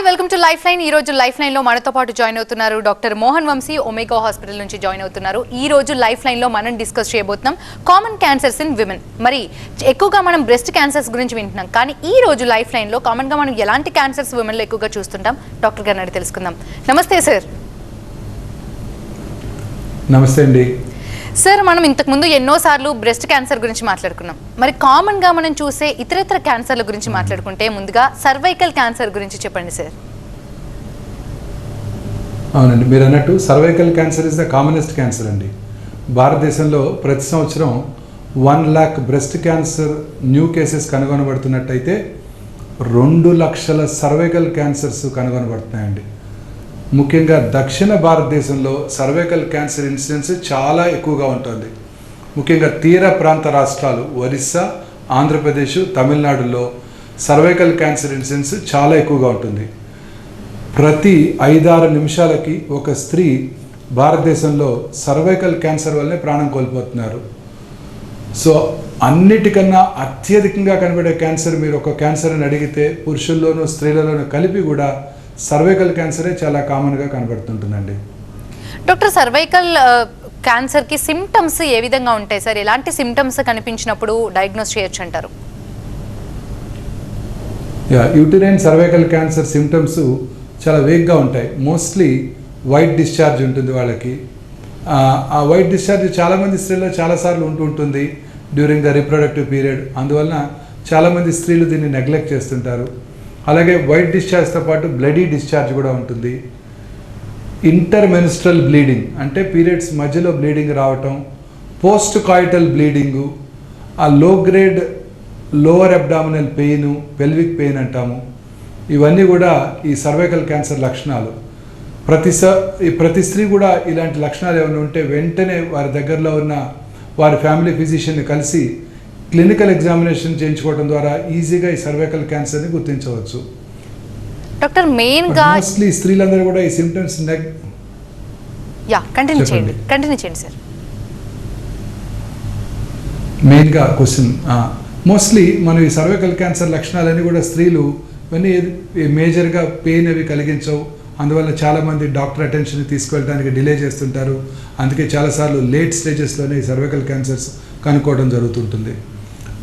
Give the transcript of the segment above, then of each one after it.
Hi welcome to life line ఈ రోజు లైఫ్ లైన్లో మనతో పాటు జాయిన్ అవుతున్నారు doctor Mohan Vamsi Omega hospital నుంచి జాయిన్ అవుతున్నారు. ఈ రోజు లైఫ్ లైన్లో మనం డిస్కస్ చేయబోతున్నాం కామన్ క్యాన్సర్స్ ఇన్ విమెన్ మరి ఎక్కువగా మనం బ్రెస్ట్ క్యాన్సర్స్ గురించి వింటున్నాం. కానీ ఈ రోజు లైఫ్ లైన్లో కామన్గా మనం ఎలాంటి క్యాన్సర్స్ విమెన్లో ఎక్కువగా చూస్తుంటాం? డాక్టర్ గారిని తెలుసుకుందాం. నమస్తే సార్ నమస్తే అండి. సార్ మనం ఇంతకుముందు ఎన్నోసార్లు బ్రెస్ట్ క్యాన్సర్ గురించి మాట్లాడుకున్నాం. మరి కామన్గా మనం చూసే ఇతరితర క్యాన్సర్ల గురించి మాట్లాడుకుంటే ముందుగా సర్వైకల్ క్యాన్సర్ గురించి చెప్పండి సార్. అవునండి మీరు అన్నట్టు cervical cancer is the commonest cancer అండి. భారతదేశంలో ప్రతి సంవత్సరం one lakh breast cancer new cases కనుగొనబడుతున్నట్టయితే రెండు లక్షల సర్వైకల్ క్యాన్సర్స్ కనుగొనబడుతున్నాయండి. ముఖ్యంగా దక్షిణ భారతదేశంలో సర్వైకల్ క్యాన్సర్ ఇన్సిడెన్స్ చాలా ఎక్కువగా ఉంటుంది. ముఖ్యంగా తీర ప్రాంత రాష్ట్రాలు ఒరిస్సా ఆంధ్రప్రదేశ్ తమిళనాడులో సర్వైకల్ క్యాన్సర్ ఇన్సిడెన్స్ చాలా ఎక్కువగా ఉంటుంది. ప్రతి ఐదారు నిమిషాలకి ఒక స్త్రీ భారతదేశంలో సర్వైకల్ క్యాన్సర్ వల్లనే ప్రాణం కోల్పోతున్నారు. సో అన్నిటికన్నా అత్యధికంగా కనబడే క్యాన్సర్ మీరు ఒక క్యాన్సర్ అని అడిగితే పురుషుల్లోనూ స్త్రీలలోనూ కలిపి కూడా సర్వైకల్ క్యాన్సరే చాలా కామన్గా కనబడుతుంటుందండి. డాక్టర్ సర్వైకల్ క్యాన్సర్కి సిమ్టమ్స్ ఏ విధంగా ఉంటాయి సార్? ఎలాంటి సిమ్టమ్స్ కనిపించినప్పుడు డయాగ్నోస్ చేయొచ్చు అంటారు? Yeah uterine cervical cancer symptoms చాలా వేగ్గా ఉంటాయి. మోస్ట్లీ వైట్ డిశ్చార్జ్ ఉంటుంది వాళ్ళకి. ఆ, ఆ వైట్ డిశ్చార్జ్ చాలామంది స్త్రీల్లో చాలాసార్లు ఉంటూ ఉంటుంది డ్యూరింగ్ ద రిప్రొడక్టివ్ పీరియడ్. అందువలన చాలామంది స్త్రీలు దీన్ని నెగ్లెక్ట్ చేస్తుంటారు. అలాగే వైట్ డిశ్చార్జ్తో పాటు బ్లడీ డిశ్చార్జ్ కూడా ఉంటుంది. ఇంటర్మెనిస్ట్రల్ బ్లీడింగ్ అంటే పీరియడ్స్ మధ్యలో బ్లీడింగ్ రావటం పోస్ట్ కాయిటల్ బ్లీడింగు ఆ low grade lower abdominal pain pelvic pain అంటాము. ఇవన్నీ కూడా ఈ సర్వైకల్ క్యాన్సర్ లక్షణాలు. ప్రతి స ఈ ప్రతి స్త్రీ కూడా ఇలాంటి లక్షణాలు ఏమైనా ఉంటే వెంటనే వారి దగ్గరలో ఉన్న వారి ఫ్యామిలీ ఫిజిషియన్ని కలిసి క్లినికల్ ఎగ్జామినేషన్ చేయించుకోవడం ద్వారా ఈజీగా ఈ సర్వైకల్ క్యాన్సర్ని గుర్తించవచ్చు. డాక్టర్ మెయిన్గా మోస్ట్లీ స్త్రీలందరూ కూడా ఈ సిమ్టమ్స్ నెగ్ యా కంటిన్యూ చేయండి. కంటిన్యూ చేయండి సార్. మెయిన్గా క్వశ్చన్ మోస్ట్లీ మనం ఈ సర్వైకల్ క్యాన్సర్ లక్షణాలన్నీ కూడా స్త్రీలు ఇవన్నీ మేజర్గా పెయిన్ అవి కలిగించవు. అందువల్ల చాలామంది డాక్టర్ అటెన్షన్ తీసుకెళ్ళడానికి డిలే చేస్తుంటారు. అందుకే చాలాసార్లు లేట్ స్టేజెస్లోనే ఈ సర్వైకల్ క్యాన్సర్స్ కనుక్కోవడం జరుగుతుంటుంది.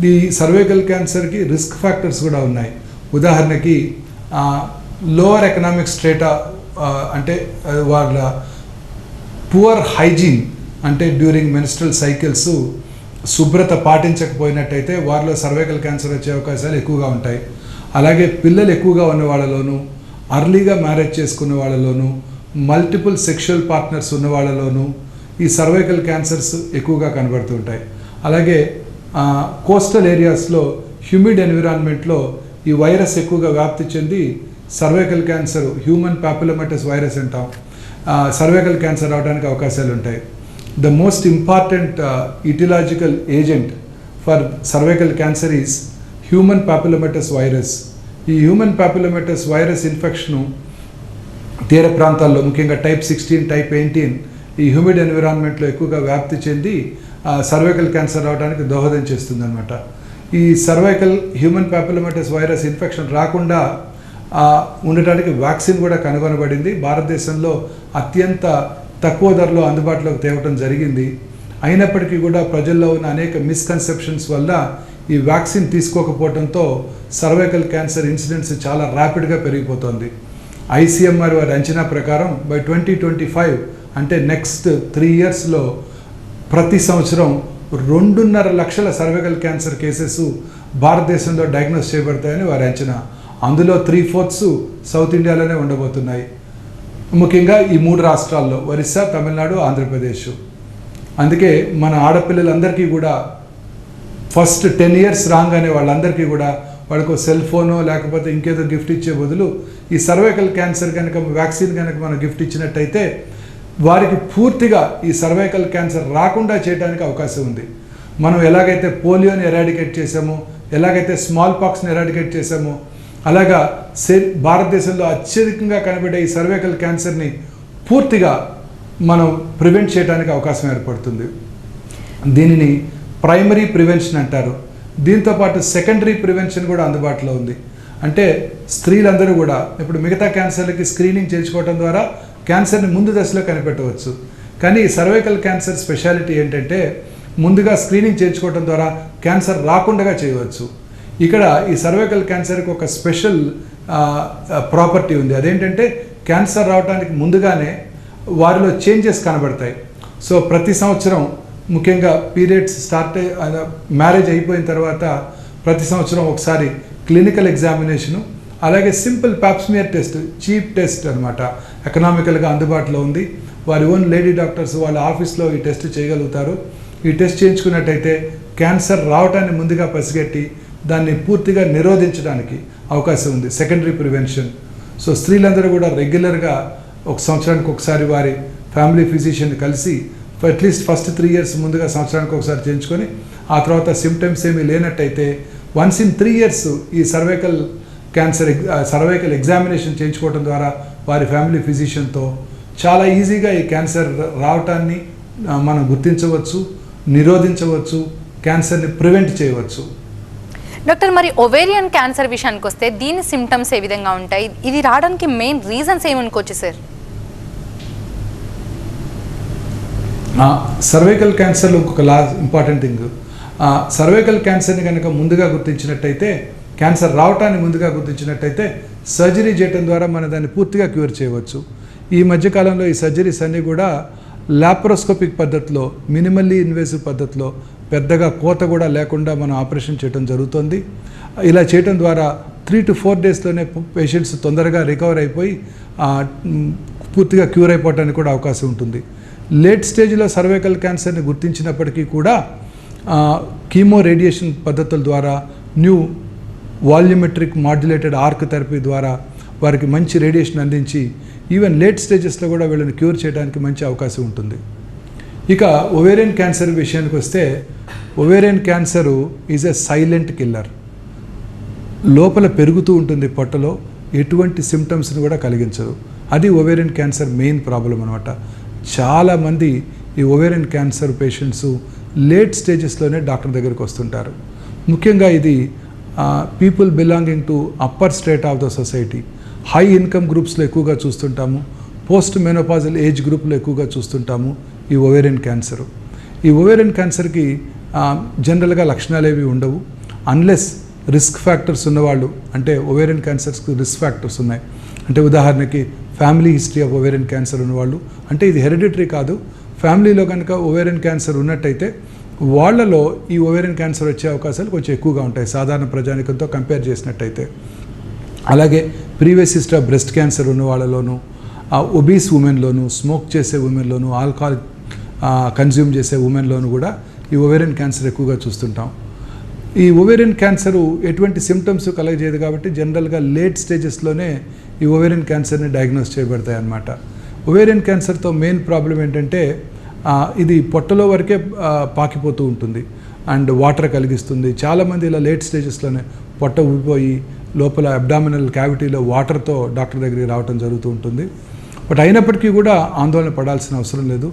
ఈ సర్వైకల్ క్యాన్సర్కి రిస్క్ ఫ్యాక్టర్స్ కూడా ఉన్నాయి. ఉదాహరణకి లోవర్ ఎకనామిక్ స్టేటా అంటే వాళ్ళ పువర్ హైజీన్ అంటే డ్యూరింగ్ మెనిస్ట్రల్ సైకిల్స్ శుభ్రత పాటించకపోయినట్టయితే వారిలో సర్వైకల్ క్యాన్సర్ వచ్చే అవకాశాలు ఎక్కువగా ఉంటాయి. అలాగే పిల్లలు ఎక్కువగా ఉన్న వాళ్ళలోనూ అర్లీగా మ్యారేజ్ చేసుకున్న వాళ్ళలోనూ మల్టిపుల్ సెక్షువల్ పార్ట్నర్స్ ఉన్న వాళ్ళలోనూ ఈ సర్వైకల్ క్యాన్సర్స్ ఎక్కువగా కనబడుతుంటాయి అలాగే కోస్టల్ ఏరియాస్లో హ్యూమిడ్ ఎన్విరాన్మెంట్లో ఈ వైరస్ ఎక్కువగా వ్యాప్తి చెంది cervical cancer human papillomatous virus అంటాం. సర్వైకల్ క్యాన్సర్ రావడానికి అవకాశాలు ఉంటాయి. The most important etiological agent for cervical cancer is human papillomatous virus ఈ హ్యూమన్ పాపులమెటస్ వైరస్ ఇన్ఫెక్షను తీర ప్రాంతాల్లో ముఖ్యంగా టైప్ సిక్స్టీన్ టైప్ ఎయిటీన్ ఈ హ్యూమిడ్ ఎన్విరాన్మెంట్లో ఎక్కువగా వ్యాప్తి చెంది సర్వైకల్ క్యాన్సర్ రావడానికి దోహదం చేస్తుందన్నమాట. ఈ cervical human papillomatous virus infection రాకుండా ఉండటానికి వ్యాక్సిన్ కూడా కనుగొనబడింది. భారతదేశంలో అత్యంత తక్కువ ధరలో అందుబాటులోకి తేవటం జరిగింది. అయినప్పటికీ కూడా ప్రజల్లో ఉన్న అనేక మిస్కన్సెప్షన్స్ వల్ల ఈ వ్యాక్సిన్ తీసుకోకపోవడంతో సర్వైకల్ క్యాన్సర్ ఇన్సిడెంట్స్ చాలా ర్యాపిడ్గా పెరిగిపోతుంది. ఐసీఎంఆర్ వారి అంచనా ప్రకారం బై ట్వంటీ ట్వంటీ ఫైవ్ అంటే నెక్స్ట్ త్రీ ఇయర్స్లో ప్రతి సంవత్సరం రెండున్నర లక్షల సర్వైకల్ క్యాన్సర్ కేసెస్ భారతదేశంలో డయాగ్నోస్ చేయబడతాయని వారి అంచనా. అందులో త్రీ ఫోర్త్స్ సౌత్ ఇండియాలోనే ఉండబోతున్నాయి. ముఖ్యంగా ఈ మూడు రాష్ట్రాల్లో ఒరిస్సా తమిళనాడు ఆంధ్రప్రదేశ్. అందుకే మన ఆడపిల్లలందరికీ కూడా ఫస్ట్ టెన్ ఇయర్స్ రాగానే వాళ్ళందరికీ కూడా వాళ్ళకు సెల్ ఫోనో లేకపోతే ఇంకేదో గిఫ్ట్ ఇచ్చే బదులు ఈ సర్వైకల్ క్యాన్సర్ కనుక వ్యాక్సిన్ కనుక మనం గిఫ్ట్ ఇచ్చినట్టయితే వారికి పూర్తిగా ఈ సర్వైకల్ క్యాన్సర్ రాకుండా చేయడానికి అవకాశం ఉంది. మనం ఎలాగైతే పోలియోని ఎరాడికేట్ చేసామో ఎలాగైతే స్మాల్ పాక్స్ని ఎరాడికేట్ చేసామో అలాగా సే భారతదేశంలో అత్యధికంగా కనబడే ఈ సర్వైకల్ క్యాన్సర్ని పూర్తిగా మనం ప్రివెంట్ చేయడానికి అవకాశం ఏర్పడుతుంది. దీనిని ప్రైమరీ ప్రివెన్షన్ అంటారు. దీంతోపాటు సెకండరీ ప్రివెన్షన్ కూడా అందుబాటులో ఉంది. అంటే స్త్రీలందరూ కూడా ఇప్పుడు మిగతా క్యాన్సర్లకి స్క్రీనింగ్ చేయించుకోవడం ద్వారా క్యాన్సర్ని ముందు దశలో కనిపెట్టవచ్చు. కానీ సర్వైకల్ క్యాన్సర్ స్పెషాలిటీ ఏంటంటే ముందుగా స్క్రీనింగ్ చేయించుకోవడం ద్వారా క్యాన్సర్ రాకుండా చేయవచ్చు. ఇక్కడ ఈ సర్వైకల్ క్యాన్సర్కి ఒక స్పెషల్ ప్రాపర్టీ ఉంది. అదేంటంటే క్యాన్సర్ రావడానికి ముందుగానే వారిలో చేంజెస్ కనబడతాయి. సో ప్రతి సంవత్సరం ముఖ్యంగా పీరియడ్స్ స్టార్ట్ మ్యారేజ్ అయిపోయిన తర్వాత ప్రతి సంవత్సరం ఒకసారి క్లినికల్ ఎగ్జామినేషను అలాగే simple pap smear test cheap test అనమాట ఎకనామికల్గా అందుబాటులో ఉంది. వారి ఓన్ లేడీ డాక్టర్స్ వాళ్ళ ఆఫీస్లో ఈ టెస్ట్ చేయగలుగుతారు. ఈ టెస్ట్ చేయించుకున్నట్టయితే క్యాన్సర్ రావటాన్ని ముందుగా పసిగట్టి దాన్ని పూర్తిగా నిరోధించడానికి అవకాశం ఉంది. Secondary prevention. సో స్త్రీలందరూ కూడా రెగ్యులర్గా ఒక సంవత్సరానికి ఒకసారి వారి ఫ్యామిలీ ఫిజిషియన్ కలిసి at least first three years ముందుగా సంవత్సరానికి ఒకసారి చేయించుకొని ఆ తర్వాత సిమ్టమ్స్ ఏమీ లేనట్టయితే వన్స్ ఇన్ త్రీ ఇయర్స్ ఈ సర్వైకల్ క్యాన్సర్ సర్వైకల్ ఎగ్జామినేషన్ చేయించుకోవడం ద్వారా వారి ఫ్యామిలీ ఫిజిషియన్తో చాలా ఈజీగా ఈ క్యాన్సర్ రావటాన్ని మనం గుర్తించవచ్చు నిరోధించవచ్చు క్యాన్సర్ని ప్రివెంట్ చేయవచ్చు. డాక్టర్ మరి ఒవేరియన్ క్యాన్సర్ విషయానికి వస్తే దీని సిమ్టమ్స్ ఏ విధంగా ఉంటాయి? ఇది రావడానికి మెయిన్ రీజన్స్ ఏమనుకోవచ్చు సార్? సర్వైకల్ క్యాన్సర్లో ఇంకొక లా ఇంపార్టెంట్ థింగ్. సర్వైకల్ క్యాన్సర్ని కనుక ముందుగా గుర్తించినట్టయితే క్యాన్సర్ రావటాన్ని ముందుగా గుర్తించినట్టయితే సర్జరీ చేయడం ద్వారా మనం దాన్ని పూర్తిగా క్యూర్ చేయవచ్చు. ఈ మధ్యకాలంలో ఈ సర్జరీస్ అన్నీ కూడా లాప్రోస్కోపిక్ పద్ధతిలో మినిమల్లీ ఇన్వేసివ్ పద్ధతిలో పెద్దగా కోత కూడా లేకుండా మనం ఆపరేషన్ చేయడం జరుగుతుంది. ఇలా చేయడం ద్వారా త్రీ టు ఫోర్ డేస్లోనే పేషెంట్స్ తొందరగా రికవర్ అయిపోయి పూర్తిగా క్యూర్ అయిపోవడానికి కూడా అవకాశం ఉంటుంది. లేట్ స్టేజ్లో సర్వైకల్ క్యాన్సర్ని గుర్తించినప్పటికీ కూడా కీమో రేడియేషన్ పద్ధతుల ద్వారా new volumetric modulated arc therapy ద్వారా వారికి మంచి రేడియేషన్ అందించి ఈవెన్ లేట్ స్టేజెస్లో కూడా వీళ్ళని క్యూర్ చేయడానికి మంచి అవకాశం ఉంటుంది. ఇక ఒవేరియన్ క్యాన్సర్ విషయానికి వస్తే ovarian cancer is a silent killer లోపల పెరుగుతూ ఉంటుంది పొట్టలో ఎటువంటి సిమ్టమ్స్ని కూడా కలిగించదు. అది ఒవేరియన్ క్యాన్సర్ మెయిన్ ప్రాబ్లం అనమాట చాలామంది ఈ ఒవేరియన్ క్యాన్సర్ పేషెంట్స్ లేట్ స్టేజెస్లోనే డాక్టర్ దగ్గరికి వస్తుంటారు. ముఖ్యంగా ఇది people belonging to upper state of the society high income గ్రూప్స్లో ఎక్కువగా చూస్తుంటాము. పోస్ట్ మెనోపాజల్ ఏజ్ గ్రూప్లో ఎక్కువగా చూస్తుంటాము ఈ ఒవేరియన్ క్యాన్సర్ ఈ ఒవేరియన్ క్యాన్సర్కి జనరల్గా లక్షణాలు ఏవి ఉండవు. అన్లెస్ రిస్క్ ఫ్యాక్టర్స్ ఉన్నవాళ్ళు అంటే ఒవేరియన్ క్యాన్సర్స్కి రిస్క్ ఫ్యాక్టర్స్ ఉన్నాయి. అంటే ఉదాహరణకి family history of ovarian cancer ఉన్నవాళ్ళు అంటే ఇది హెరిడిటరీ కాదు. ఫ్యామిలీలో కనుక ఒవేరియన్ క్యాన్సర్ ఉన్నట్టయితే వాళ్ళలో ఈ ఒవేరియన్ క్యాన్సర్ వచ్చే అవకాశాలు కొంచెం ఎక్కువగా ఉంటాయి సాధారణ ప్రజానికంతో కంపేర్ చేసినట్టయితే. అలాగే previous history of breast cancer ఉన్న వాళ్ళలోనూ ఒబీస్ ఉమెన్లోను స్మోక్ చేసే ఉమెన్లోను ఆల్కహాల్ కన్జ్యూమ్ చేసే ఉమెన్లోను కూడా ఈ ఒవేరియన్ క్యాన్సర్ ఎక్కువగా చూస్తుంటాం. ఈ ఒవేరియన్ క్యాన్సర్ ఎటువంటి సిమ్టమ్స్ కలగజేయదు కాబట్టి జనరల్గా లేట్ స్టేజెస్లోనే ఈ ఒవేరియన్ క్యాన్సర్ని డయాగ్నోస్ చేయబడతాయి అన్నమాట ఒవేరియన్ క్యాన్సర్తో మెయిన్ ప్రాబ్లం ఏంటంటే ఇది పొట్టలో వరకే పాకిపోతూ ఉంటుంది. అండ్ వాటర్ కలిగిస్తుంది. చాలామంది ఇలా లేట్ స్టేజెస్లోనే పొట్ట ఊడిపోయి లోపల అబ్డామినల్ క్యావిటీలో వాటర్తో డాక్టర్ దగ్గరికి రావడం జరుగుతూ ఉంటుంది. బట్ అయినప్పటికీ కూడా ఆందోళన పడాల్సిన అవసరం లేదు.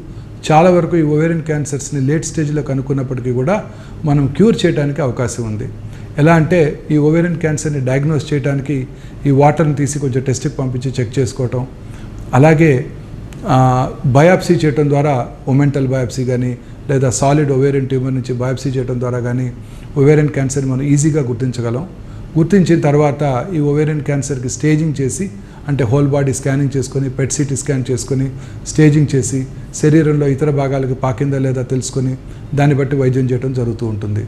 చాలా వరకు ఈ ఓవేరియన్ క్యాన్సర్స్ని లేట్ స్టేజ్లో కనుక్కున్నప్పటికీ కూడా మనం క్యూర్ చేయడానికి అవకాశం ఉంది. ఎలా అంటే ఈ ఓవేరియన్ క్యాన్సర్ని డయాగ్నోస్ చేయడానికి ఈ వాటర్ని తీసి కొంచెం టెస్ట్కి పంపించి చెక్ చేసుకోవటం. అలాగే బయాప్సీ చేయటం ద్వారా ఒమెంటల్ బయాప్సీ కానీ లేదా సాలిడ్ ఒవేరియన్ ట్యూమర్ నుంచి బయాప్సీ చేయడం ద్వారా కానీ ఒవేరియన్ క్యాన్సర్ మనం ఈజీగా గుర్తించగలం. గుర్తించిన తర్వాత ఈ ఒవేరియన్ క్యాన్సర్కి స్టేజింగ్ చేసి అంటే హోల్ బాడీ స్కానింగ్ చేసుకొని పెట్ సిటీ స్కాన్ చేసుకొని స్టేజింగ్ చేసి శరీరంలో ఇతర భాగాలకు పాకిందా లేదా తెలుసుకొని దాన్ని బట్టి వైద్యం చేయడం జరుగుతూ ఉంటుంది.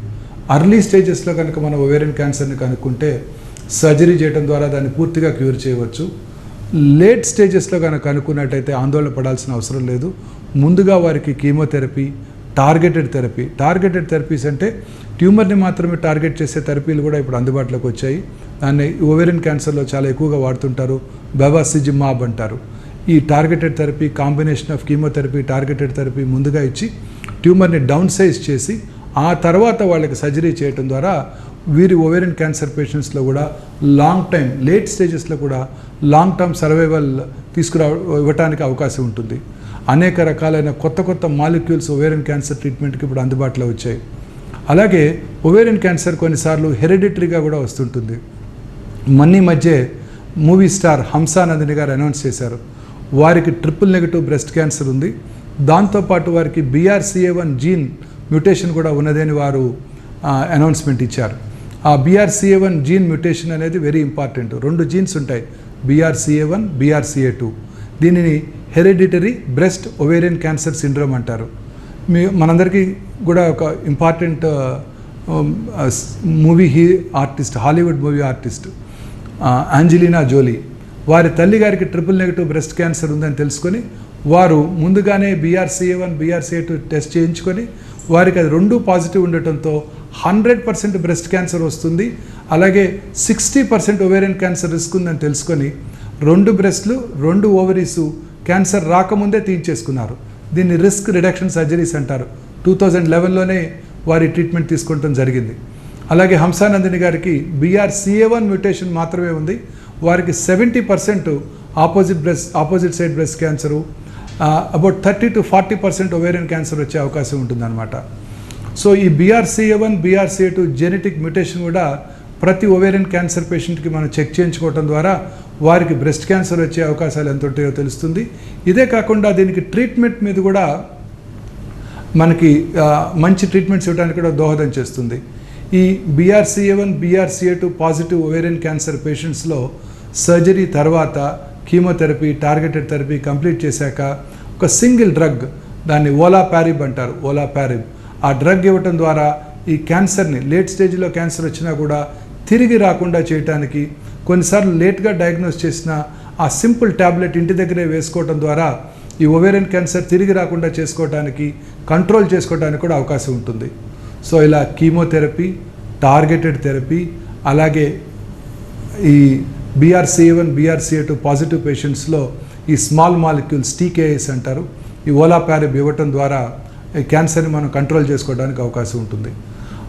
అర్లీ స్టేజెస్లో కనుక మనం ఒవేరియన్ క్యాన్సర్ని కనుక్కుంటే సర్జరీ చేయడం ద్వారా దాన్ని పూర్తిగా క్యూర్ చేయవచ్చు. లేట్ స్టేజెస్లో కనుక కనుక్కున్నట్టయితే ఆందోళన పడాల్సిన అవసరం లేదు. ముందుగా వారికి chemotherapy targeted therapy targeted therapies అంటే ట్యూమర్ని మాత్రమే టార్గెట్ చేసే థెరపీలు కూడా ఇప్పుడు అందుబాటులోకి వచ్చాయి. దాన్ని ఓవేరియన్ క్యాన్సర్లో చాలా ఎక్కువగా వాడుతుంటారు. బెవాసిజిమాబ్ అంటారు. ఈ targeted therapy combination of chemotherapy targeted therapy ముందుగా ఇచ్చి ట్యూమర్ని డౌన్ సైజ్ చేసి ఆ తర్వాత వాళ్ళకి సర్జరీ చేయటం ద్వారా వీరి ఓవేరియన్ క్యాన్సర్ పేషెంట్స్లో కూడా లాంగ్ టైం లేట్ స్టేజెస్లో కూడా లాంగ్ టర్మ్ సర్వైవల్ తీసుకురా ఇవ్వటానికి అవకాశం ఉంటుంది. అనేక రకాలైన కొత్త కొత్త మాలిక్యూల్స్ ఓవేరియన్ క్యాన్సర్ ట్రీట్మెంట్కి ఇప్పుడు అందుబాటులో వచ్చాయి. అలాగే ఒవేరియన్ క్యాన్సర్ కొన్నిసార్లు హెరిడిటరీగా కూడా వస్తుంటుంది. మన్ని మధ్య మూవీ స్టార్ హంసానందిని గారు అనౌన్స్ చేశారు. వారికి ట్రిపుల్ నెగటివ్ బ్రెస్ట్ క్యాన్సర్ ఉంది. దాంతోపాటు వారికి బీఆర్సీఏ వన్ జీన్ మ్యూటేషన్ కూడా ఉన్నదని వారు అనౌన్స్మెంట్ ఇచ్చారు. ఆ బీఆర్సీఏ వన్ జీన్ మ్యూటేషన్ అనేది వెరీ ఇంపార్టెంట్ రెండు జీన్స్ ఉంటాయి. బీఆర్సీఏ వన్ బీఆర్సీఏ టూ దీనిని hereditary breast ovarian cancer syndrome అంటారు. మీ మనందరికీ కూడా ఒక important movie he artist Hollywood movie artist Angelina Jolie వారి తల్లి గారికి ట్రిపుల్ నెగటివ్ బ్రెస్ట్ క్యాన్సర్ ఉందని తెలుసుకొని వారు ముందుగానే BRCA one BRCA two test చేయించుకొని వారికి అది రెండు పాజిటివ్ ఉండటంతో హండ్రెడ్ పర్సెంట్ బ్రెస్ట్ క్యాన్సర్ వస్తుంది. అలాగే sixty percent ovarian cancer risk ఉందని తెలుసుకొని రెండు బ్రెస్ట్లు రెండు ఓవరీసు క్యాన్సర్ రాకముందే తీయించేసుకున్నారు దీన్ని రిస్క్ రిడక్షన్ సర్జరీస్ అంటారు. టూ థౌజండ్ లెవెన్లోనే వారి ట్రీట్మెంట్ తీసుకోవడం జరిగింది. అలాగే హంసానందిని గారికి బీఆర్సీఏ వన్ మ్యూటేషన్ మాత్రమే ఉంది. వారికి seventy percent opposite breast opposite side breast cancer about thirty to forty percent ovarian cancer వచ్చే అవకాశం ఉంటుందన్నమాట. సో ఈ BRCA one BRCA two genetic mutation కూడా ప్రతి ఒవేరియన్ క్యాన్సర్ పేషెంట్కి మనం చెక్ చేయించుకోవడం ద్వారా వారికి బ్రెస్ట్ క్యాన్సర్ వచ్చే అవకాశాలు ఎంత ఉంటాయో తెలుస్తుంది. ఇదే కాకుండా దీనికి ట్రీట్మెంట్ మీద కూడా మనకి మంచి ట్రీట్మెంట్స్ ఇవ్వడానికి కూడా దోహదం చేస్తుంది. ఈ BRCA one BRCA two positive ovarian cancer పేషెంట్స్లో surgery తర్వాత కీమోథెరపీ టార్గెటెడ్ థెరపీ కంప్లీట్ చేశాక ఒక సింగిల్ డ్రగ్ దాన్ని ఓలా ప్యారిబ్ అంటారు. ఓలా ప్యారిబ్ ఆ డ్రగ్ ఇవ్వటం ద్వారా ఈ క్యాన్సర్ని లేట్ స్టేజ్లో క్యాన్సర్ వచ్చినా కూడా తిరిగి రాకుండా చేయటానికి కొన్నిసార్లు లేట్గా డయాగ్నోస్ చేసిన ఆ సింపుల్ ట్యాబ్లెట్ ఇంటి దగ్గరే వేసుకోవటం ద్వారా ఈ ఓవేరియన్ క్యాన్సర్ తిరిగి రాకుండా చేసుకోవడానికి కంట్రోల్ చేసుకోవడానికి కూడా అవకాశం ఉంటుంది. సో ఇలా కీమోథెరపీ టార్గెటెడ్ థెరపీ అలాగే ఈ BRCA one BRCA two positive పేషెంట్స్లో ఈ స్మాల్ మాలిక్యూల్స్ టీకేఎస్ అంటారు. ఈ ఓలా ప్యారిబ్ ఇవ్వటం ద్వారా క్యాన్సర్ని మనం కంట్రోల్ చేసుకోవడానికి అవకాశం ఉంటుంది.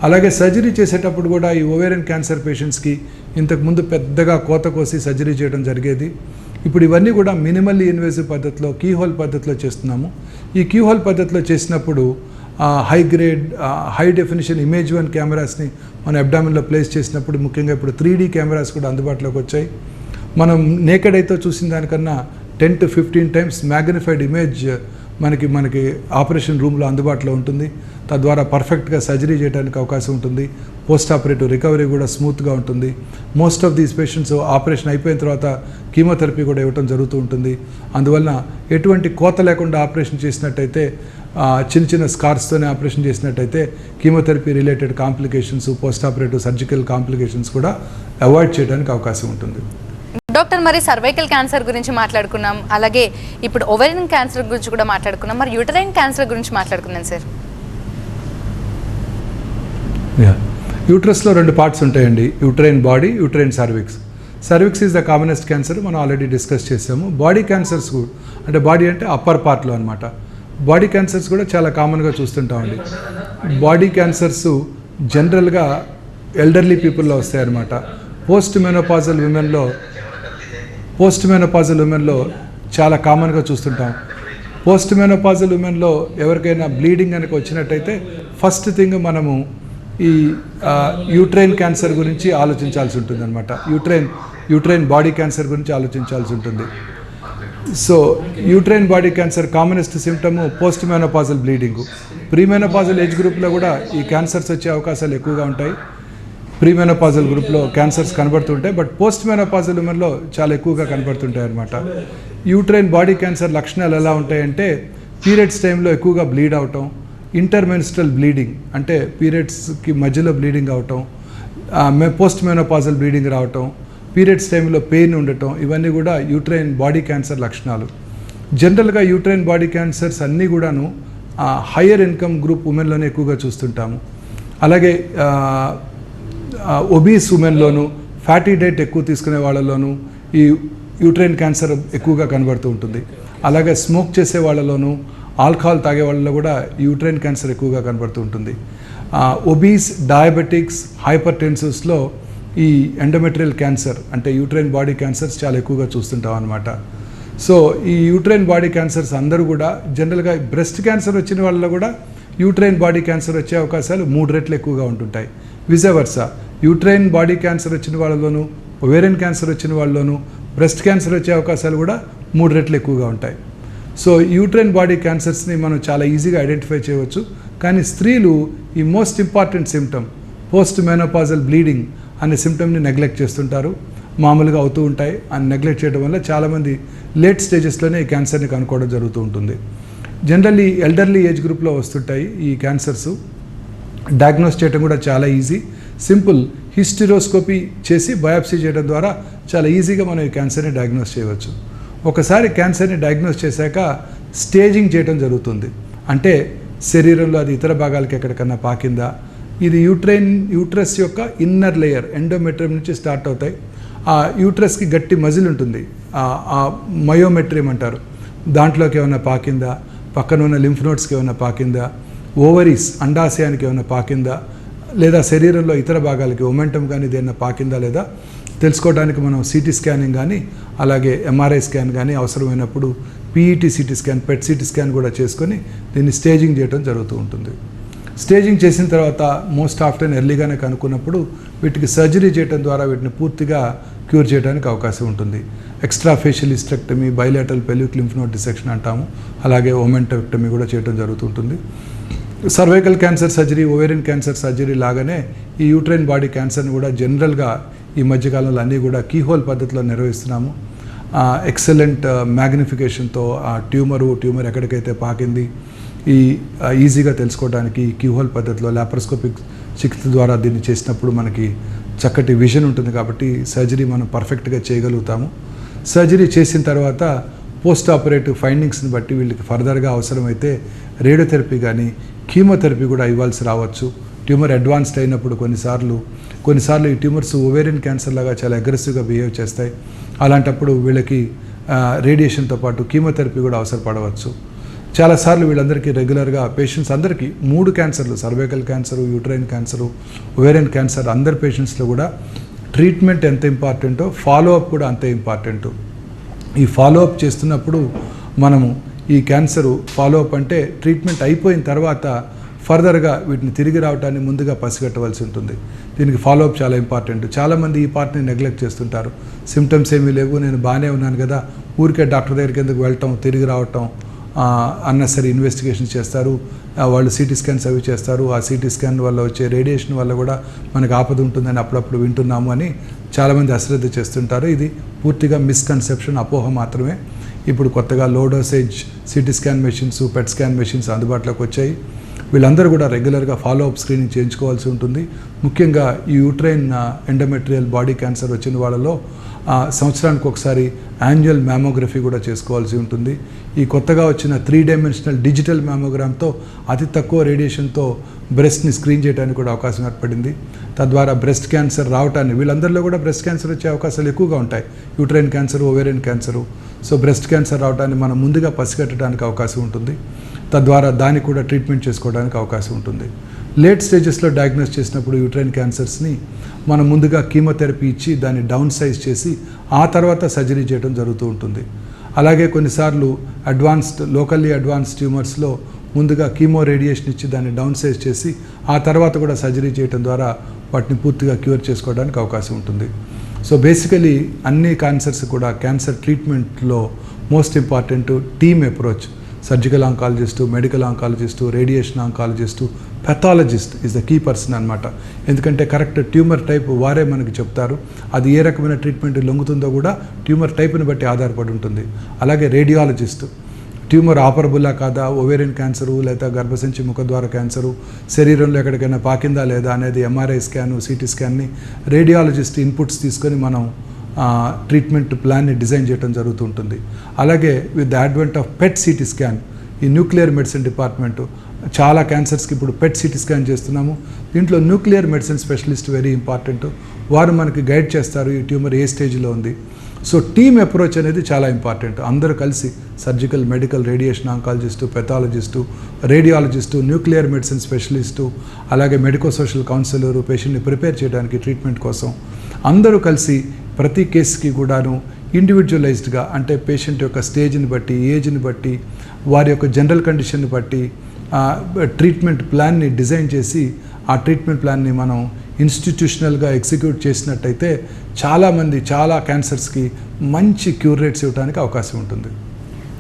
అలాగే సర్జరీ చేసేటప్పుడు కూడా ఈ ఓవేరియన్ క్యాన్సర్ పేషెంట్స్కి ఇంతకుముందు పెద్దగా కోత కోసి సర్జరీ చేయడం జరిగేది. ఇప్పుడు ఇవన్నీ కూడా మినిమల్లీ ఇన్వేసివ్ పద్ధతిలో కీహోల్ పద్ధతిలో చేస్తున్నాము. ఈ కీహోల్ పద్ధతిలో చేసినప్పుడు high grade high definition image one కెమెరాస్ని మన అబ్డామిన్లో ప్లేస్ చేసినప్పుడు ముఖ్యంగా ఇప్పుడు త్రీ డీ కెమెరాస్ కూడా అందుబాటులోకి వచ్చాయి. మనం నేకెడ్ అయితే చూసిన దానికన్నా ten to fifteen times magnified image మనకి మనకి ఆపరేషన్ రూమ్లో అందుబాటులో ఉంటుంది. తద్వారా పర్ఫెక్ట్గా సర్జరీ చేయడానికి అవకాశం ఉంటుంది. పోస్ట్ ఆపరేటివ్ రికవరీ కూడా స్మూత్గా ఉంటుంది. Most of these patients operation అయిపోయిన తర్వాత కీమోథెరపీ కూడా ఇవ్వటం జరుగుతూ ఉంటుంది. అందువలన ఎటువంటి కోత లేకుండా ఆపరేషన్ చేసినట్టయితే చిన్న చిన్న స్కార్స్తోనే ఆపరేషన్ చేసినట్టయితే chemotherapy related complications post operative surgical complications కూడా అవాయిడ్ చేయడానికి అవకాశం ఉంటుంది. డాక్టర్ మరి సర్వైకల్ క్యాన్సర్ గురించి మాట్లాడుకున్నాం. అలాగే ఇప్పుడు ఓవెరియన్ క్యాన్సర్ గురించి కూడా మాట్లాడుకున్నాం. మరి యూటరైన్ క్యాన్సర్ గురించి మాట్లాడుకున్నాం సార్. యూట్రస్లో రెండు పార్ట్స్ ఉంటాయండి. Uterine body uterine cervix. Cervix is the commonest cancer మనం ఆల్రెడీ డిస్కస్ చేసాము. బాడీ క్యాన్సర్స్ కూడా అంటే బాడీ అంటే అప్పర్ పార్ట్లో అనమాట బాడీ క్యాన్సర్స్ కూడా చాలా కామన్గా చూస్తుంటామండి. బాడీ క్యాన్సర్స్ జనరల్గా ఎల్డర్లీ పీపుల్లో వస్తాయన్నమాట. పోస్ట్ మెనోపాజల్ విమెన్లో పోస్ట్ మెనోపాజల్ ఉమెన్లో చాలా కామన్గా చూస్తుంటాం. పోస్ట్ మెనోపాజల్ ఉమెన్లో ఎవరికైనా బ్లీడింగ్ కనుక వచ్చినట్టయితే ఫస్ట్ థింగ్ మనము ఈ యూట్రైన్ క్యాన్సర్ గురించి ఆలోచించాల్సి ఉంటుంది అనమాట యూట్రైన్ యూట్రైన్ బాడీ క్యాన్సర్ గురించి ఆలోచించాల్సి ఉంటుంది. So uterine body cancer commonest symptom post menopausal bleeding pre menopausal age గ్రూప్లో కూడా ఈ క్యాన్సర్స్ వచ్చే అవకాశాలు ఎక్కువగా ఉంటాయి. ప్రీ మెనోపాజల్ గ్రూప్లో క్యాన్సర్స్ కనబడుతుంటాయి బట్ పోస్ట్ మెనోపాజల్ ఉమెన్లో చాలా ఎక్కువగా కనబడుతుంటాయి అనమాట యూట్రైన్ బాడీ క్యాన్సర్ లక్షణాలు ఎలా ఉంటాయంటే పీరియడ్స్ టైంలో ఎక్కువగా బ్లీడ్ అవటం ఇంటర్మెన్స్ట్రల్ బ్లీడింగ్ అంటే పీరియడ్స్కి మధ్యలో బ్లీడింగ్ అవటం పోస్ట్ మెనోపాజల్ బ్లీడింగ్ రావటం పీరియడ్స్ టైంలో పెయిన్ ఉండటం ఇవన్నీ కూడా యూట్రైన్ బాడీ క్యాన్సర్ లక్షణాలు. జనరల్గా యూట్రైన్ బాడీ క్యాన్సర్స్ అన్నీ కూడాను హయ్యర్ ఇన్కమ్ గ్రూప్ ఉమెన్లోనే ఎక్కువగా చూస్తుంటాము. అలాగే ఒబీస్ ఉమెన్లోను ఫ్యాటీ డైట్ ఎక్కువ తీసుకునే వాళ్ళలోనూ ఈ యూట్రైన్ క్యాన్సర్ ఎక్కువగా కనబడుతూ ఉంటుంది. అలాగే స్మోక్ చేసే వాళ్ళలోనూ ఆల్కహాల్ తాగే వాళ్ళలో కూడా యూట్రైన్ క్యాన్సర్ ఎక్కువగా కనబడుతూ ఉంటుంది. ఒబీస్ డయాబెటిక్స్ హైపర్ టెన్సివ్స్లో ఈ ఎండోమెట్రియల్ క్యాన్సర్ అంటే యూట్రైన్ బాడీ క్యాన్సర్స్ చాలా ఎక్కువగా చూస్తుంటాం అనమాట సో ఈ యూట్రైన్ బాడీ క్యాన్సర్స్ అందరూ కూడా జనరల్గా బ్రెస్ట్ క్యాన్సర్ వచ్చిన వాళ్ళలో కూడా యూట్రైన్ బాడీ క్యాన్సర్ వచ్చే అవకాశాలు మూడు రెట్లు ఎక్కువగా ఉంటుంటాయి. విజయవర్స యూట్రైన్ బాడీ క్యాన్సర్ వచ్చిన వాళ్ళలోనూ ఒవేరియన్ క్యాన్సర్ వచ్చిన వాళ్ళలోనూ బ్రెస్ట్ క్యాన్సర్ వచ్చే అవకాశాలు కూడా మూడు రెట్లు ఎక్కువగా ఉంటాయి. సో యూట్రైన్ బాడీ క్యాన్సర్స్ని మనం చాలా ఈజీగా ఐడెంటిఫై చేయవచ్చు. కానీ స్త్రీలు ఈ most important symptom post menopausal bleeding అనే సిమ్టమ్ని నెగ్లెక్ట్ చేస్తుంటారు. మామూలుగా అవుతూ ఉంటాయి. అని నెగ్లెక్ట్ చేయడం వల్ల చాలామంది లేట్ స్టేజెస్లోనే ఈ క్యాన్సర్ని కనుక్కోవడం జరుగుతూ ఉంటుంది. జనరల్లీ ఎల్డర్లీ ఏజ్ గ్రూప్లో వస్తుంటాయి ఈ క్యాన్సర్స్. డయాగ్నోస్ చేయడం కూడా చాలా ఈజీ. సింపుల్ హిస్టిరోస్కోపీ చేసి బయాప్సీ చేయడం ద్వారా చాలా ఈజీగా మనం ఈ క్యాన్సర్ని డయాగ్నోస్ చేయవచ్చు. ఒకసారి క్యాన్సర్ని డయాగ్నోస్ చేశాక స్టేజింగ్ చేయడం జరుగుతుంది. అంటే శరీరంలో అది ఇతర భాగాలకి ఎక్కడికన్నా పాకిందా? ఇది యూట్రైన్ యూట్రస్ యొక్క ఇన్నర్ లేయర్ ఎండోమెట్రియం నుంచి స్టార్ట్ అవుతాయి. ఆ యూట్రస్కి గట్టి మజిల్ ఉంటుంది. ఆ- మయోమెట్రియం అంటారు. దాంట్లోకి ఏమైనా పాకిందా? పక్కన ఉన్న లింఫ్ నోట్స్కి ఏమైనా పాకిందా? ఓవరీస్ అండాశయానికి ఏమైనా పాకిందా? లేదా శరీరంలో ఇతర భాగాలకి ఒమెంటం కానీ ఏదైనా పాకిందా లేదా తెలుసుకోవడానికి మనం సిటీ స్కానింగ్ కానీ అలాగే ఎంఆర్ఐ స్కాన్ కానీ అవసరమైనప్పుడు PET CT scan PET CT scan కూడా చేసుకొని దీన్ని స్టేజింగ్ చేయడం జరుగుతూ ఉంటుంది. స్టేజింగ్ చేసిన తర్వాత మోస్ట్ ఆఫ్టెన్ ఎర్లీగానే కనుక్కున్నప్పుడు వీటికి సర్జరీ చేయడం ద్వారా వీటిని పూర్తిగా క్యూర్ చేయడానికి అవకాశం ఉంటుంది. Extra fascial hysterectomy bilateral pelvic lymph node dissection అంటాము. అలాగే ఓమెంటెక్టమీ కూడా చేయడం జరుగుతుంటుంది cervical cancer surgery ovarian cancer surgery లాగానే ఈ యూట్రైన్ బాడీ క్యాన్సర్ని కూడా జనరల్గా ఈ మధ్యకాలంలో అన్నీ కూడా కీహోల్ పద్ధతిలో నిర్వహిస్తున్నాము. ఎక్సలెంట్ మ్యాగ్నిఫికేషన్తో ఆ ట్యూమరు ట్యూమర్ ఎక్కడికైతే పాకింది ఈ ఈజీగా తెలుసుకోవడానికి కీహోల్ పద్ధతిలో లాప్రోస్కోపిక్ చికిత్స ద్వారా దీన్ని చేసినప్పుడు మనకి చక్కటి విజన్ ఉంటుంది కాబట్టి సర్జరీ మనం పర్ఫెక్ట్గా చేయగలుగుతాము. సర్జరీ చేసిన తర్వాత పోస్ట్ ఆపరేటివ్ ఫైండింగ్స్ని బట్టి వీళ్ళకి ఫర్దర్గా అవసరమైతే రేడియోథెరపీ కానీ కీమోథెరపీ కూడా ఇవ్వాల్సి రావచ్చు. ట్యూమర్ అడ్వాన్స్డ్ అయినప్పుడు కొన్నిసార్లు కొన్నిసార్లు ఈ ట్యూమర్స్ ఓవేరియన్ క్యాన్సర్ లాగా చాలా అగ్రెసివ్గా బిహేవ్ చేస్తాయి. అలాంటప్పుడు వీళ్ళకి రేడియేషన్తో పాటు కీమోథెరపీ కూడా అవసరపడవచ్చు. చాలాసార్లు వీళ్ళందరికీ రెగ్యులర్గా పేషెంట్స్ అందరికీ మూడు క్యాన్సర్లు cervical cancer uterine cancer ovarian cancer అందరి పేషెంట్స్లో కూడా ట్రీట్మెంట్ ఎంత ఇంపార్టెంటో ఫాలో అప్ కూడా అంతే ఇంపార్టెంట్. ఈ ఫాలోఅప్ చేస్తున్నప్పుడు మనము ఈ క్యాన్సరు ఫాలోఅప్ అంటే ట్రీట్మెంట్ అయిపోయిన తర్వాత ఫర్దర్గా వీటిని తిరిగి రావడాన్ని ముందుగా పసిగట్టవలసి ఉంటుంది. దీనికి ఫాలో అప్ చాలా ఇంపార్టెంట్ చాలామంది ఈ పార్ట్ని నెగ్లెక్ట్ చేస్తుంటారు. సిమ్టమ్స్ ఏమీ లేవు. నేను బాగానే ఉన్నాను కదా. ఊరికే డాక్టర్ దగ్గరికి ఎందుకు వెళ్ళటం తిరిగి రావటం. అన్నెసరీ ఇన్వెస్టిగేషన్ చేస్తారు. వాళ్ళు సిటీ స్కాన్స్ అవి చేస్తారు. ఆ సిటీ స్కాన్ వల్ల వచ్చే రేడియేషన్ వల్ల కూడా మనకు ఆపద ఉంటుందని అప్పుడప్పుడు వింటున్నాము అని చాలామంది అశ్రద్ధ చేస్తుంటారు. ఇది పూర్తిగా మిస్కన్సెప్షన్ అపోహ మాత్రమే. ఇప్పుడు కొత్తగా low dosage CT scan machines PET scan machines అందుబాటులోకి వచ్చాయి. వీళ్ళందరూ కూడా రెగ్యులర్గా ఫాలో అప్ స్క్రీనింగ్ చేయించుకోవాల్సి ఉంటుంది. ముఖ్యంగా ఈ యూట్రైన్ ఎండోమెట్రియల్ బాడీ క్యాన్సర్ వచ్చిన వాళ్ళలో సంవత్సరానికి ఒకసారి యాన్యువల్ మ్యామోగ్రఫీ కూడా చేసుకోవాల్సి ఉంటుంది. ఈ కొత్తగా వచ్చిన త్రీ డైమెన్షనల్ డిజిటల్ మ్యామోగ్రామ్తో అతి తక్కువ రేడియేషన్తో బ్రెస్ట్ని స్క్రీన్ చేయడానికి కూడా అవకాశం ఏర్పడింది. తద్వారా బ్రెస్ట్ క్యాన్సర్ రావటాన్ని వీళ్ళందరిలో కూడా బ్రెస్ట్ క్యాన్సర్ వచ్చే అవకాశాలు ఎక్కువగా ఉంటాయి. Uterine cancer ovarian cancer so breast cancer రావటాన్ని మనం ముందుగా పసిగట్టడానికి అవకాశం ఉంటుంది. తద్వారా దానికి కూడా ట్రీట్మెంట్ చేసుకోవడానికి అవకాశం ఉంటుంది. లేట్ స్టేజెస్లో డయాగ్నోస్ చేసినప్పుడు యూట్రైన్ క్యాన్సర్స్ని మనం ముందుగా కీమోథెరపీ ఇచ్చి దాన్ని డౌన్ సైజ్ చేసి ఆ తర్వాత సర్జరీ చేయడం జరుగుతూ ఉంటుంది. అలాగే కొన్నిసార్లు అడ్వాన్స్డ్ లోకల్లీ అడ్వాన్స్డ్ ట్యూమర్స్లో ముందుగా కీమో రేడియేషన్ ఇచ్చి దాన్ని డౌన్ సైజ్ చేసి ఆ తర్వాత కూడా సర్జరీ చేయడం ద్వారా వాటిని పూర్తిగా క్యూర్ చేసుకోవడానికి అవకాశం ఉంటుంది. సో బేసికలీ అన్ని క్యాన్సర్స్ కూడా cancer ట్రీట్మెంట్లో most important team approach. Surgical oncologist medical oncologist radiation oncologist pathologist is the key person అనమాట ఎందుకంటే కరెక్ట్ ట్యూమర్ టైప్ వారే మనకి చెప్తారు. అది ఏ రకమైన ట్రీట్మెంట్ లొంగుతుందో కూడా ట్యూమర్ టైప్ని బట్టి ఆధారపడి ఉంటుంది. అలాగే రేడియాలజిస్ట్ ట్యూమర్ ఆపరబుల్లా కాదా ఓవేరియన్ క్యాన్సరు లేదా గర్భసంచి ముఖద్వార క్యాన్సరు శరీరంలో ఎక్కడికైనా పాకిందా లేదా అనేది ఎంఆర్ఐ స్కాను సిటీ స్కాన్ని రేడియాలజిస్ట్ ఇన్పుట్స్ తీసుకొని మనం ట్రీట్మెంట్ ప్లాన్ని డిజైన్ చేయడం జరుగుతుంటుంది. అలాగే with the advent of PET CT scan ఈ న్యూక్లియర్ మెడిసిన్ డిపార్ట్మెంటు చాలా క్యాన్సర్స్కి ఇప్పుడు పెట్ సిటీ స్కాన్ చేస్తున్నాము. దీంట్లో nuclear medicine specialist very important వారు మనకి గైడ్ చేస్తారు ఈ ట్యూమర్ ఏ స్టేజ్లో ఉంది. సో టీమ్ అప్రోచ్ అనేది చాలా ఇంపార్టెంట్ అందరూ కలిసి surgical medical radiation oncologist pathologist radiologist nuclear medicine specialist అలాగే మెడికో సోషల్ కౌన్సిలరు పేషెంట్ని ప్రిపేర్ చేయడానికి ట్రీట్మెంట్ కోసం అందరూ కలిసి ప్రతి కేసుకి కూడాను ఇండివిజువలైజ్డ్గా అంటే పేషెంట్ యొక్క స్టేజ్ని బట్టి ఏజ్ని బట్టి వారి యొక్క జనరల్ కండిషన్ని బట్టి ట్రీట్మెంట్ ప్లాన్ని డిజైన్ చేసి ఆ ట్రీట్మెంట్ ప్లాన్ని మనం ఇన్స్టిట్యూషనల్గా ఎగ్జిక్యూట్ చేసినట్టయితే చాలామంది చాలా క్యాన్సర్స్కి మంచి క్యూర్ రేట్స్ ఇవ్వడానికి అవకాశం ఉంటుంది.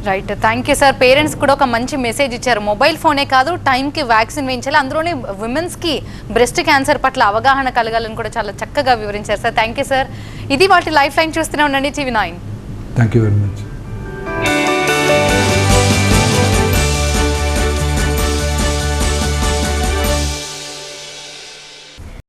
Right thank you sir parents కూడా ఒక మంచి మెసేజ్ ఇచ్చారు. మొబైల్ ఫోనే కాదు టైంకి వ్యాక్సిన్ వేయించాలి. అందులోనే ఉమెన్స్కి బ్రెస్ట్ క్యాన్సర్ పట్ల అవగాహన కలగాలని కూడా చాలా చక్కగా వివరించారు సార్ థ్యాంక్ యూ సార్ ఇది వాటి లైఫ్ లైన్ చూస్తూనే ఉండండి TV nine. Thank you very much